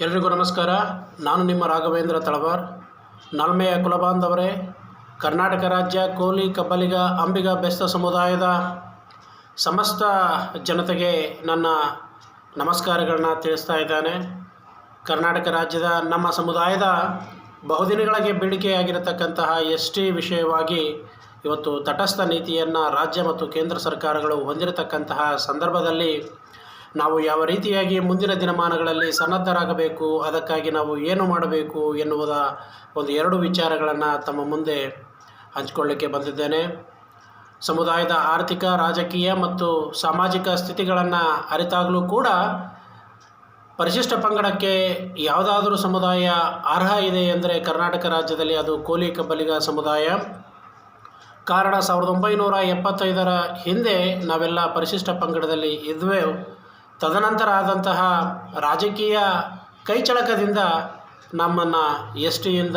ಎಲ್ರಿಗೂ ನಮಸ್ಕಾರ. ನಾನು ನಿಮ್ಮ ರಾಘವೇಂದ್ರ ತಳವಾರ್. ನಲ್ಮೆಯ ಕುಲಬಾಂಧವರೇ, ಕರ್ನಾಟಕ ರಾಜ್ಯ ಕೋಲಿ ಕಬ್ಬಲಿಗ ಅಂಬಿಗ ಬೆಸ್ತ ಸಮುದಾಯದ ಸಮಸ್ತ ಜನತೆಗೆ ನನ್ನ ನಮಸ್ಕಾರಗಳನ್ನ ತಿಳಿಸ್ತಾ ಇದ್ದಾನೆ. ಕರ್ನಾಟಕ ರಾಜ್ಯದ ನಮ್ಮ ಸಮುದಾಯದ ಬಹುದಿನಗಳಿಗೆ ಬೇಡಿಕೆಯಾಗಿರತಕ್ಕಂತಹ ಎಸ್ ಟಿ ವಿಷಯವಾಗಿ ಇವತ್ತು ತಟಸ್ಥ ನೀತಿಯನ್ನು ರಾಜ್ಯ ಮತ್ತು ಕೇಂದ್ರ ಸರ್ಕಾರಗಳು ಹೊಂದಿರತಕ್ಕಂತಹ ಸಂದರ್ಭದಲ್ಲಿ ನಾವು ಯಾವ ರೀತಿಯಾಗಿ ಮುಂದಿನ ದಿನಮಾನಗಳಲ್ಲಿ ಸನ್ನದ್ಧರಾಗಬೇಕು, ಅದಕ್ಕಾಗಿ ನಾವು ಏನು ಮಾಡಬೇಕು ಎನ್ನುವುದ ಒಂದು ಎರಡು ವಿಚಾರಗಳನ್ನು ತಮ್ಮ ಮುಂದೆ ಹಂಚಿಕೊಳ್ಳಿಕ್ಕೆ ಬಂದಿದ್ದೇನೆ. ಸಮುದಾಯದ ಆರ್ಥಿಕ, ರಾಜಕೀಯ ಮತ್ತು ಸಾಮಾಜಿಕ ಸ್ಥಿತಿಗಳನ್ನು ಅರಿತಾಗಲೂ ಕೂಡ ಪರಿಶಿಷ್ಟ ಪಂಗಡಕ್ಕೆ ಯಾವುದಾದರೂ ಸಮುದಾಯ ಅರ್ಹ ಇದೆ ಎಂದರೆ ಕರ್ನಾಟಕ ರಾಜ್ಯದಲ್ಲಿ ಅದು ಕೋಲಿ ಕಬ್ಬಲಿಗ ಸಮುದಾಯ. ಕಾರಣ ಸಾವಿರದ ಒಂಬೈನೂರ ಎಪ್ಪತ್ತೈದರ ಹಿಂದೆ ನಾವೆಲ್ಲ ಪರಿಶಿಷ್ಟ ಪಂಗಡದಲ್ಲಿ ಇದ್ವಿ ತದನಂತರ ಆದಂತಹ ರಾಜಕೀಯ ಕೈಚಳಕದಿಂದ ನಮ್ಮನ್ನು ಎಸ್ ಟಿಯಿಂದ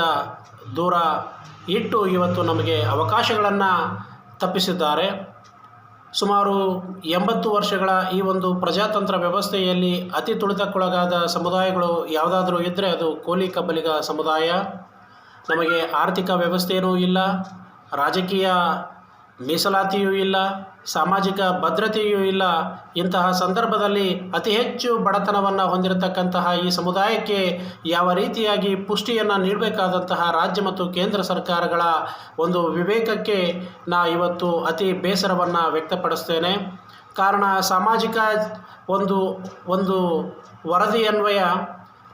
ದೂರ ಇಟ್ಟು ಇವತ್ತು ನಮಗೆ ಅವಕಾಶಗಳನ್ನು ತಪ್ಪಿಸಿದ್ದಾರೆ. ಸುಮಾರು ಎಂಬತ್ತು ವರ್ಷಗಳ ಈ ಒಂದು ಪ್ರಜಾತಂತ್ರ ವ್ಯವಸ್ಥೆಯಲ್ಲಿ ಅತಿ ತುಳಿತಕ್ಕೊಳಗಾದ ಸಮುದಾಯಗಳು ಯಾವುದಾದ್ರೂ ಇದ್ದರೆ ಅದು ಕೋಲಿ ಕಬ್ಬಲಿಗ ಸಮುದಾಯ. ನಮಗೆ ಆರ್ಥಿಕ ವ್ಯವಸ್ಥೆಯೂ ಇಲ್ಲ. ರಾಜಕೀಯ ಮೀಸಲಾತಿಯೂ ಇಲ್ಲ, ಸಾಮಾಜಿಕ ಭದ್ರತೆಯೂ ಇಲ್ಲ. ಇಂತಹ ಸಂದರ್ಭದಲ್ಲಿ ಅತಿ ಹೆಚ್ಚು ಬಡತನವನ್ನು ಹೊಂದಿರತಕ್ಕಂತಹ ಈ ಸಮುದಾಯಕ್ಕೆ ಯಾವ ರೀತಿಯಾಗಿ ಪುಷ್ಟಿಯನ್ನು ನೀಡಬೇಕಾದಂತಹ ರಾಜ್ಯ ಮತ್ತು ಕೇಂದ್ರ ಸರ್ಕಾರಗಳ ಒಂದು ವಿವೇಕಕ್ಕೆ ನಾ ಇವತ್ತು ಅತಿ ಬೇಸರವನ್ನು ವ್ಯಕ್ತಪಡಿಸ್ತೇನೆ. ಕಾರಣ ಸಾಮಾಜಿಕ ಒಂದು ಒಂದು ವರದಿ ಅನ್ವಯ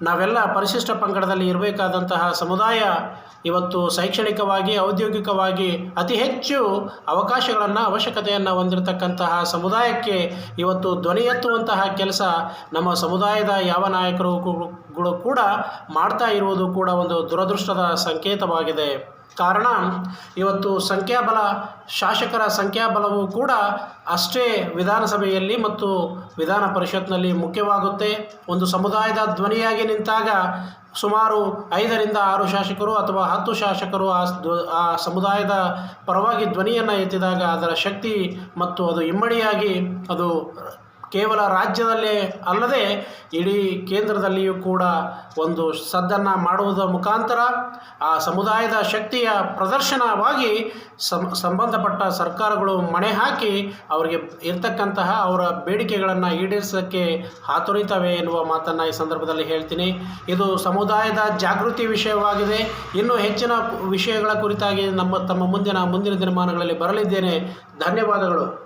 ನಾವೆಲ್ಲ ಪರಿಶಿಷ್ಟ ಪಂಗಡದಲ್ಲಿ ಇರಬೇಕಾದಂತಹ ಸಮುದಾಯ ಇವತ್ತು ಶೈಕ್ಷಣಿಕವಾಗಿ, ಔದ್ಯೋಗಿಕವಾಗಿ ಅತಿ ಹೆಚ್ಚು ಅವಕಾಶಗಳನ್ನು, ಅವಶ್ಯಕತೆಯನ್ನು ಹೊಂದಿರತಕ್ಕಂತಹ ಸಮುದಾಯಕ್ಕೆ ಇವತ್ತು ಧ್ವನಿ ಎತ್ತುವಂತಹ ಕೆಲಸ ನಮ್ಮ ಸಮುದಾಯದ ಯಾವ ನಾಯಕರುಗಳು ಕೂಡ ಮಾಡ್ತಾ ಇರುವುದು ಕೂಡ ಒಂದು ದುರದೃಷ್ಟದ ಸಂಕೇತವಾಗಿದೆ. ಕಾರಣ, ಇವತ್ತು ಸಂಖ್ಯಾಬಲ, ಶಾಸಕರ ಸಂಖ್ಯಾಬಲವು ಕೂಡ ಅಷ್ಟೇ ವಿಧಾನಸಭೆಯಲ್ಲಿ ಮತ್ತು ವಿಧಾನ ಪರಿಷತ್ನಲ್ಲಿ ಮುಖ್ಯವಾಗುತ್ತೆ. ಒಂದು ಸಮುದಾಯದ ಧ್ವನಿಯಾಗಿ ನಿಂತಾಗ ಸುಮಾರು ಐದರಿಂದ ಆರು ಶಾಸಕರು ಅಥವಾ ಹತ್ತು ಶಾಸಕರು ಆ ಆ ಸಮುದಾಯದ ಪರವಾಗಿ ಧ್ವನಿಯನ್ನು ಎತ್ತಿದಾಗ ಅದರ ಶಕ್ತಿ ಮತ್ತು ಅದು ಇಮ್ಮಡಿಯಾಗಿ ಅದು ಕೇವಲ ರಾಜ್ಯದಲ್ಲೇ ಅಲ್ಲದೆ ಇಡೀ ಕೇಂದ್ರದಲ್ಲಿಯೂ ಕೂಡ ಒಂದು ಸದ್ದನ್ನು ಮಾಡುವುದರ ಮುಖಾಂತರ ಆ ಸಮುದಾಯದ ಶಕ್ತಿಯ ಪ್ರದರ್ಶನವಾಗಿ ಸಂಬಂಧಪಟ್ಟ ಸರ್ಕಾರಗಳು ಮಣೆ ಹಾಕಿ ಅವರಿಗೆ ಇರ್ತಕ್ಕಂತಹ ಅವರ ಬೇಡಿಕೆಗಳನ್ನು ಈಡೇರಿಸೋಕ್ಕೆ ಹಾತೊರಿತವೆ ಎನ್ನುವ ಮಾತನ್ನು ಈ ಸಂದರ್ಭದಲ್ಲಿ ಹೇಳ್ತೀನಿ. ಇದು ಸಮುದಾಯದ ಜಾಗೃತಿ ವಿಷಯವಾಗಿದೆ. ಇನ್ನೂ ಹೆಚ್ಚಿನ ವಿಷಯಗಳ ಕುರಿತಾಗಿ ನಮ್ಮ, ತಮ್ಮ ಮುಂದಿನ ಮುಂದಿನ ದಿನಮಾನಗಳಲ್ಲಿ ಬರಲಿದ್ದೇನೆ. ಧನ್ಯವಾದಗಳು.